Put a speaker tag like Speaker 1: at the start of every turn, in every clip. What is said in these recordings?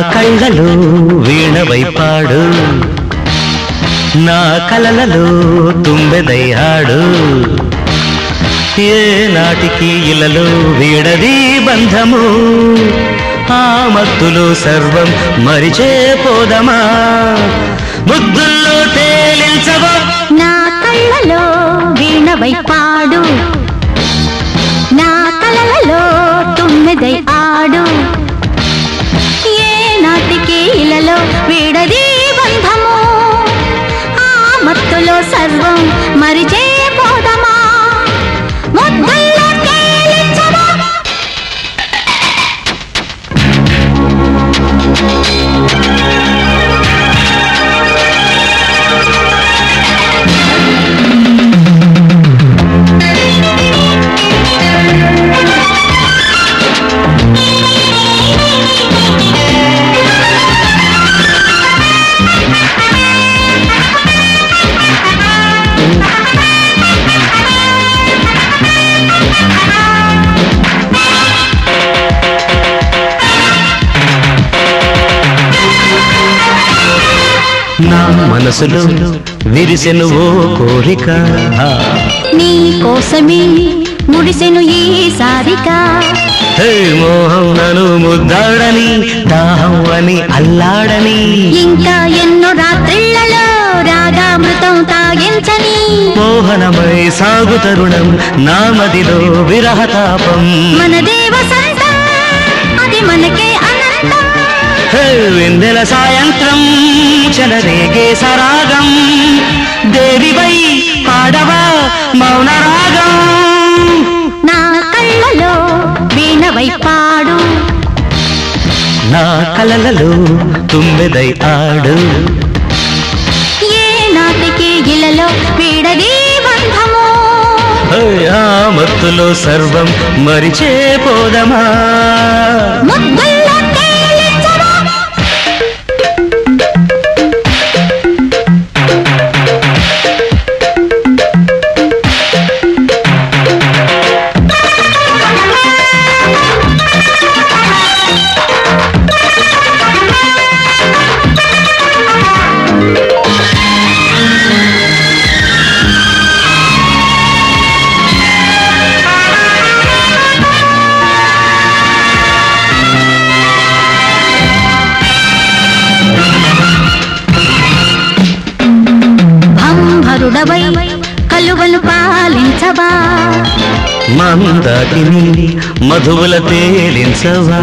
Speaker 1: నా కళ్ళలో వీణవై పాడు నా కలలలో తుమ్మెదయ్యాడు ఏ నాటికి ఇలలో వీడది బంధము. ఆ మత్తులో సర్వం మరిచే పోదమా. ముద్దుల్లో తేలించవా.
Speaker 2: నా కళ్ళలో వీణవై పాడు నా కలలలో తుమ్మెదై మత్తులో సర్వం
Speaker 1: నా మనసులో విరిసెను ఓ కోరిక.
Speaker 2: నీ కోసమే ముడిసెను ఈ సారిక.
Speaker 1: హే మోహం నను ముద్దాడని దాహం అని అల్లాడని.
Speaker 2: ఇంకా ఎన్నో రాత్రిళ్ళలో రాగామృతం తాగించని.
Speaker 1: మోహనమై సాగు తరుణం నామదిలో విరహతాపం.
Speaker 2: మన దేవ సంతం అది మనకే అనంతం.
Speaker 1: హే వెన్నెల సాయంత్రం. చలరేగే సరాగం. దేవివై పాడవా మౌన రాగం
Speaker 2: నా కళ్ళలో వీణవై పాడు.
Speaker 1: నా కలలలో తుమ్మెదై ఆడు.
Speaker 2: ఏ నాటికి ఇలలో వీడది బంధము?
Speaker 1: ఆ మత్తులో సర్వం మరిచే పోదమా?
Speaker 2: కలువలు పాలించవా?
Speaker 1: మందాకిని మధువుల తేలించవా?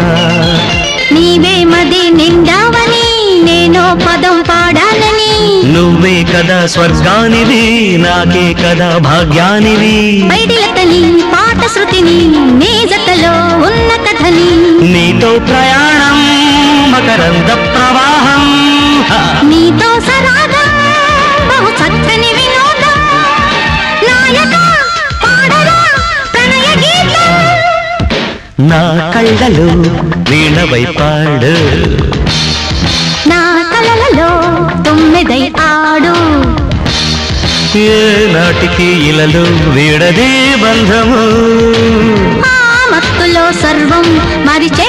Speaker 2: నీవే మది నిండావని నేనో పదం పాడాలని
Speaker 1: నువ్వే కదా స్వర్గానివి నాకే కదా భాగ్యానివి.
Speaker 2: పైడిలతని పాట శృతిని నీ జతలో ఉన్న కథని.
Speaker 1: నీతో ప్రయాణం మకరంద ప్రవాహం!
Speaker 2: నీతో సరాగం బహు చక్కని వినోదం
Speaker 1: నా కళ్ళలో వీణవై పాడు.
Speaker 2: నా కలలలో తొమ్మిదై ఆడు.
Speaker 1: ఏ నాటికి ఇలలో వీడదే బంధము.
Speaker 2: మత్తులో సర్వం మరిచే